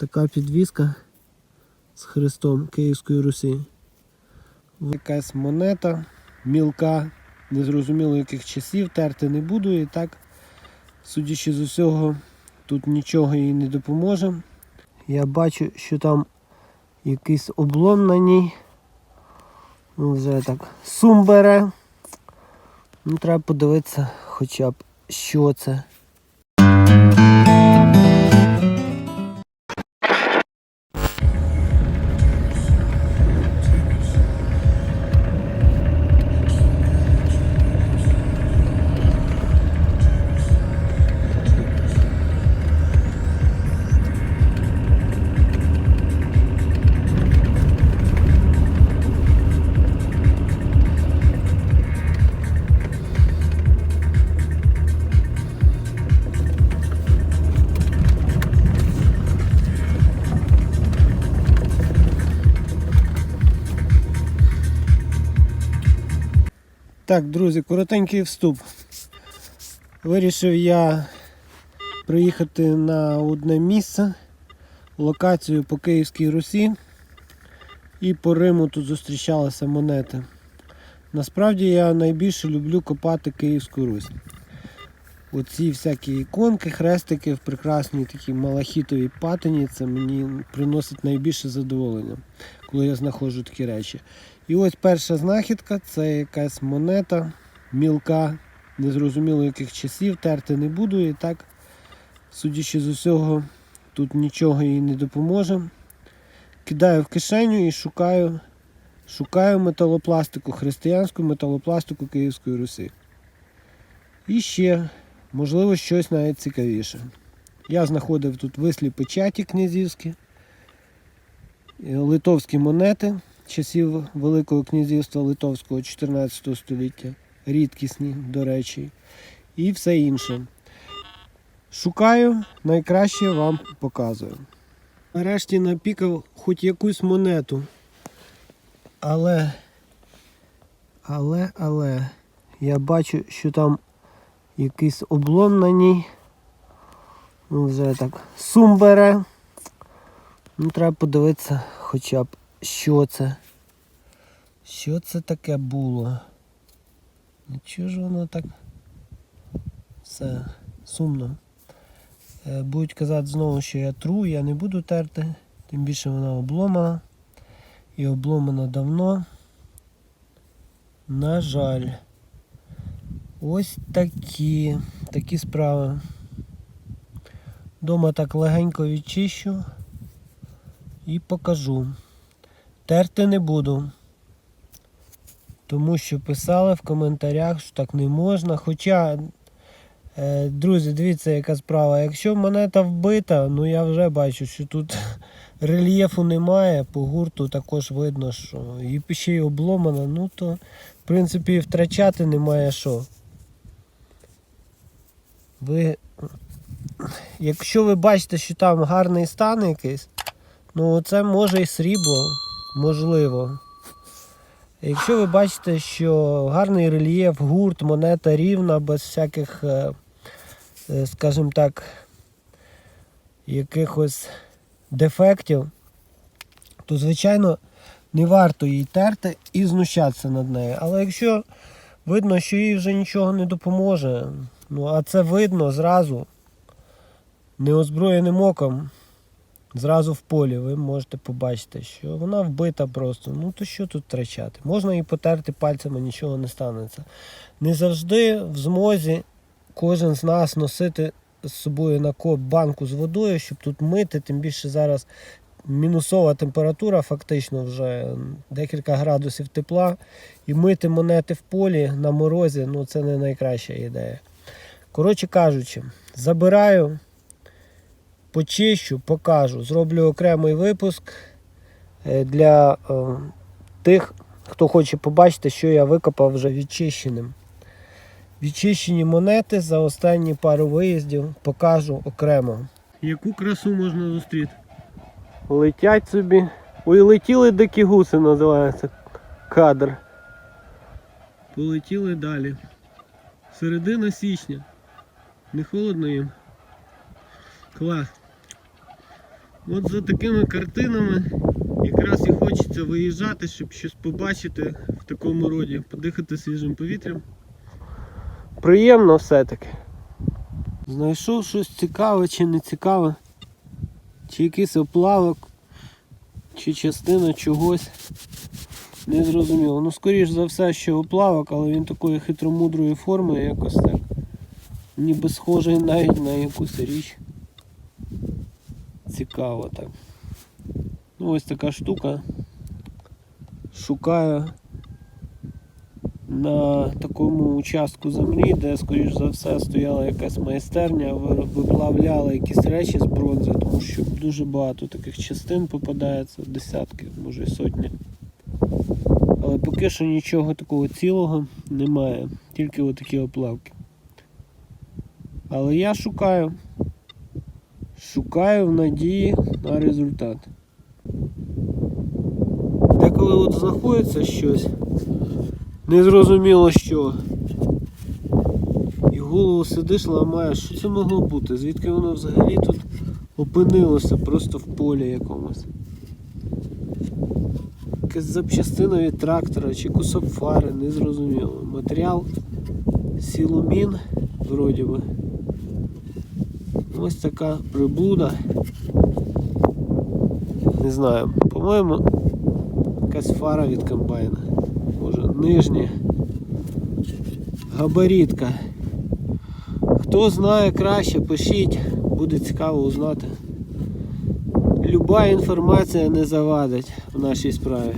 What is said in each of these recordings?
Така підвіска з хрестом Київської Русі. Якась монета мілка, незрозуміло яких часів, терти не буду і так, судячи з усього, тут нічого їй не допоможе. Я бачу, що там якийсь облом на ній. Ну, вже так сум бере. Ну, треба подивитися хоча б, що це. Так, друзі, коротенький вступ. Вирішив я приїхати на одне місце, локацію по Київській Русі. І по Риму тут зустрічалися монети. Насправді я найбільше люблю копати Київську Русь. Оці всякі іконки, хрестики в прекрасній такій малахітовій патині, це мені приносить найбільше задоволення, коли я знаходжу такі речі. І ось перша знахідка це якась монета мілка, незрозуміло яких часів, терти не буду і так, судячи з усього, тут нічого їй не допоможе. Кидаю в кишеню і шукаю, шукаю металопластику, християнську металопластику Київської Русі. І ще, можливо, щось навіть цікавіше. Я знаходив тут вислі печаті князівські, е, литовські монети часів Великого князівства Литовського 14 століття, рідкісні, до речі, і все інше. Шукаю, найкраще вам показую. Нарешті напікав хоч якусь монету. Але, але, але, я бачу, що там якийсь облом на ній. Ну, вже так сум бере. Ну, треба подивитися хоча б, що це. Що це таке було? Нічого ж воно так все сумно. Е, Будуть казати знову, що я тру, я не буду терти, тим більше вона обломана. І обломана давно. На жаль. Ось такі, такі справи. Дома так легенько відчищу і покажу. Терти не буду. Тому що писали в коментарях, що так не можна. Хоча, е, друзі, дивіться, яка справа. Якщо монета вбита, ну я вже бачу, що тут рельєфу немає, по гурту також видно, що і ще й обломана, ну то, в принципі, втрачати немає що. Ви, якщо ви бачите, що там гарний стан якийсь, ну це може і срібло, можливо. Якщо ви бачите, що гарний рельєф, гурт, монета рівна, без всяких, е, е, скажімо так, якихось дефектів, то, звичайно, не варто її терти і знущатися над нею. Але якщо видно, що їй вже нічого не допоможе, ну а це видно зразу, неозброєним оком, зразу в полі ви можете побачити, що вона вбита просто. Ну то що тут втрачати? Можна її потерти пальцями, нічого не станеться. Не завжди в змозі кожен з нас носити з собою на коп банку з водою, щоб тут мити, тим більше зараз мінусова температура, фактично вже декілька градусів тепла. І мити монети в полі на морозі, ну це не найкраща ідея. Коротше кажучи, забираю почищу, покажу. Зроблю окремий випуск е, для е, тих, хто хоче побачити, що я викопав вже відчищеним. Відчищені монети за останні пару виїздів покажу окремо. Яку красу можна зустріти? Летять собі. Ой, летіли дикі гуси називається кадр. Полетіли далі. Середина січня. Не холодно їм. Клас. От за такими картинами якраз і хочеться виїжджати, щоб щось побачити в такому роді, подихати свіжим повітрям. Приємно все-таки. Знайшов щось цікаве чи не цікаве, чи якийсь оплавок, чи частина чогось. Не зрозуміло. Ну, скоріш за все, що оплавок, але він такої хитромудрої форми якось так. Ніби схожий навіть на якусь річ. Цікаво так. Ну, ось така штука. Шукаю на такому участку землі, де, скоріш за все, стояла якась майстерня, ви- виплавляли якісь речі з бронзи, тому що дуже багато таких частин попадається, десятки, може й сотні. Але поки що нічого такого цілого немає, тільки отакі оплавки. Але я шукаю. Шукаю в надії на результат. Деколи от знаходиться щось, незрозуміло що. І голову сидиш, ламаєш, що це могло бути? Звідки воно взагалі тут опинилося просто в полі якомусь. Якась запчастина від трактора чи кусок фари, незрозуміло. Матеріал сілумін, вроді би. Ось така приблуда. Не знаю, по-моєму, якась фара від комбайна. Може, нижня. Габаритка. Хто знає краще, пишіть, буде цікаво узнати. Люба інформація не завадить в нашій справі.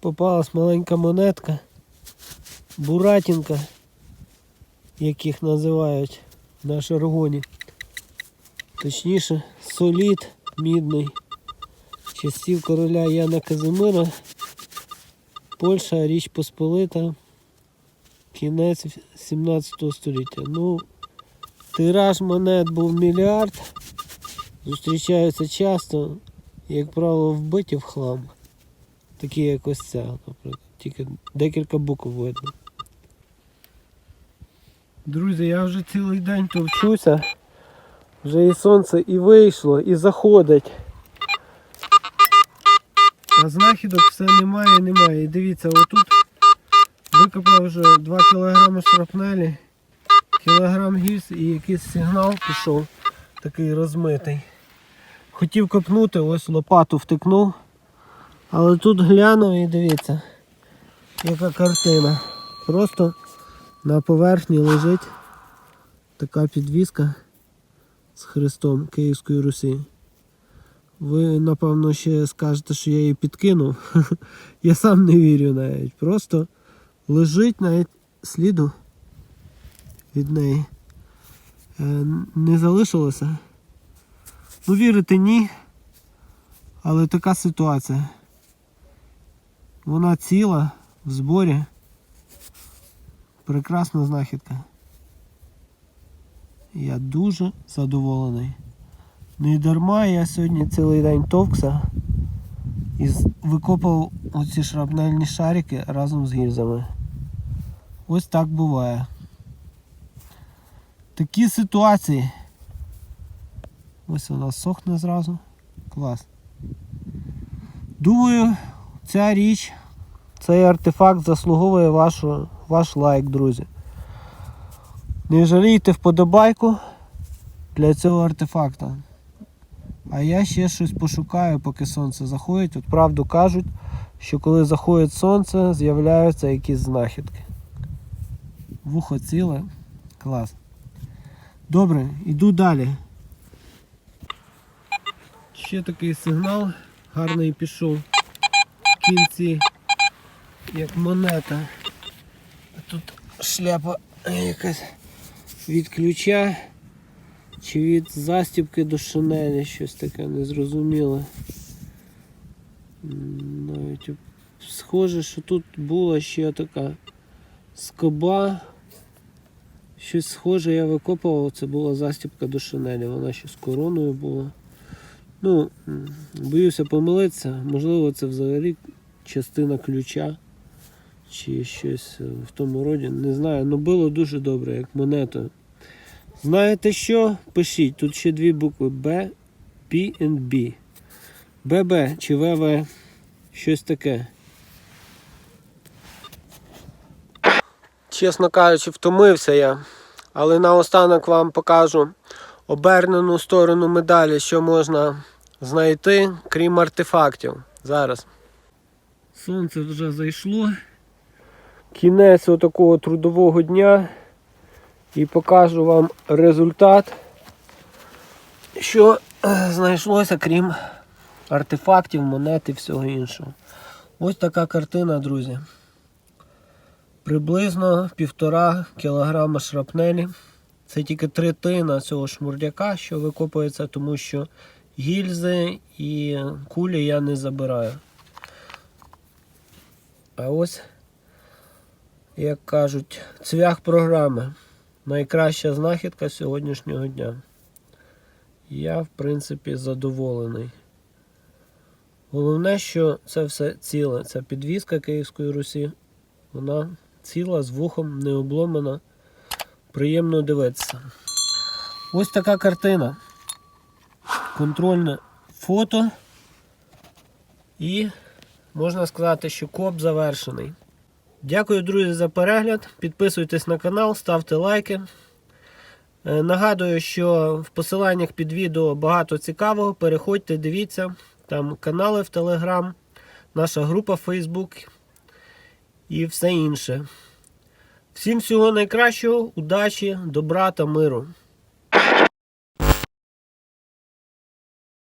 Попалась маленька монетка, буратінка, як їх називають на жаргоні. Точніше, солід мідний. Часів короля Яна Казимира. Польща, Річ Посполита. Кінець 17 століття. Ну, тираж монет був мільярд. Зустрічаються часто, як правило, вбиті в хлам. Такі як ось ця, наприклад. Тільки декілька букв видно. Друзі, я вже цілий день товчуся. Вже і сонце і вийшло, і заходить. А знахідок все немає і немає. І дивіться, отут викопав вже 2 кг шрапнелі, кілограм гільз і якийсь сигнал пішов, такий розмитий. Хотів копнути, ось лопату втикнув. Але тут глянув і дивіться, яка картина. Просто на поверхні лежить така підвіска з хрестом Київської Русі. Ви, напевно, ще скажете, що я її підкинув. я сам не вірю навіть. Просто лежить навіть сліду від неї. Е, Не залишилося. Ну, вірити ні. Але така ситуація. Вона ціла в зборі. Прекрасна знахідка. Я дуже задоволений. Не дарма я сьогодні цілий день товкся і викопав оці шрапнельні шарики разом з гільзами. Ось так буває. Такі ситуації. Ось вона сохне зразу. Клас. Думаю, ця річ, цей артефакт заслуговує вашу, ваш лайк, друзі. Не жалійте вподобайку для цього артефакта. А я ще щось пошукаю, поки сонце заходить. От правду кажуть, що коли заходить сонце, з'являються якісь знахідки. Вухо ціле. Клас. Добре, йду далі. Ще такий сигнал гарний пішов в кінці, як монета. Тут шляпа якась від ключа чи від застібки до шинелі, щось таке незрозуміле. Навіть схоже, що тут була ще така скоба. Щось схоже я викопував, це була застібка до шинелі, вона ще з короною була. Ну, боюся помилитися, можливо, це взагалі частина ключа чи щось в тому роді. Не знаю, але було дуже добре, як монетою. Знаєте що? Пишіть. Тут ще дві букви Б, P and B. ББ чи ВВ. Щось таке. Чесно кажучи, втомився я. Але наостанок вам покажу обернену сторону медалі, що можна знайти, крім артефактів. Зараз. Сонце вже зайшло. Кінець отакого трудового дня. І покажу вам результат, що е, знайшлося, крім артефактів, монет і всього іншого. Ось така картина, друзі. Приблизно півтора кілограма шрапнелі. Це тільки третина цього шмурдяка, що викопується, тому що гільзи і кулі я не забираю. А ось, як кажуть, цвях програми. Найкраща знахідка сьогоднішнього дня. Я, в принципі, задоволений. Головне, що це все ціле. Це підвізка Київської Русі. Вона ціла, з вухом, не обломана. Приємно дивитися. Ось така картина. Контрольне фото. І можна сказати, що коп завершений. Дякую, друзі, за перегляд. Підписуйтесь на канал, ставте лайки. Е, Нагадую, що в посиланнях під відео багато цікавого. Переходьте, дивіться. Там канали в Телеграм, наша група в Facebook і все інше. Всім всього найкращого, удачі, добра та миру.